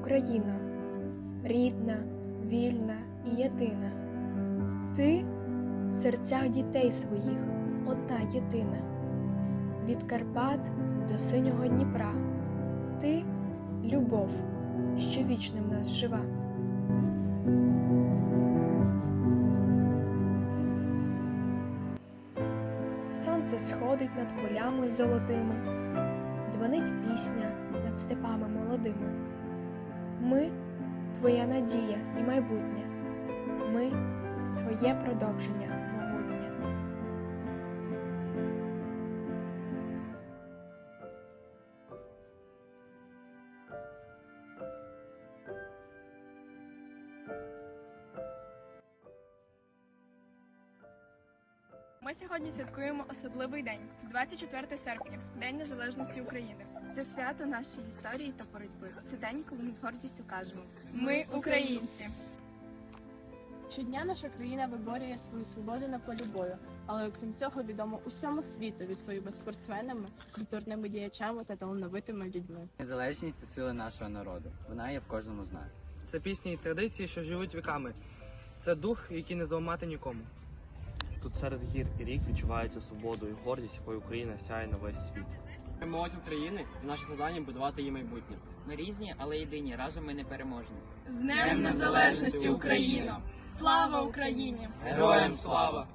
Україна рідна, вільна і єдина. Ти в серцях дітей своїх одна єдина. Від Карпат до синього Дніпра. Ти любов, що вічно в нас жива. Сонце сходить над полями золотими, дзвонить пісня над степами молодими. Ми твоя надія і майбутнє. Ми твоє продовження Ми сьогодні святкуємо особливий день 24 серпня, День Незалежності України. Це свято нашої історії та боротьби. Це день, коли ми з гордістю кажемо. Ми українці. Щодня наша країна виборює свою свободу на полі бою, але окрім цього відомо усьому світові своїми спортсменами, культурними діячами та талановитими людьми. Незалежність це сила нашого народу. Вона є в кожному з нас. Це пісні і традиції, що живуть віками. Це дух, який не зламати нікому. Тут серед гір і рік відчувається свободу і гордість, якою Україна сяє на весь світ. Ми молодь України, і наше завдання будувати її майбутнє. Ми різні, але єдині. Разом ми не переможні. З Днем Незалежності Україна! Слава Україні! Героям слава!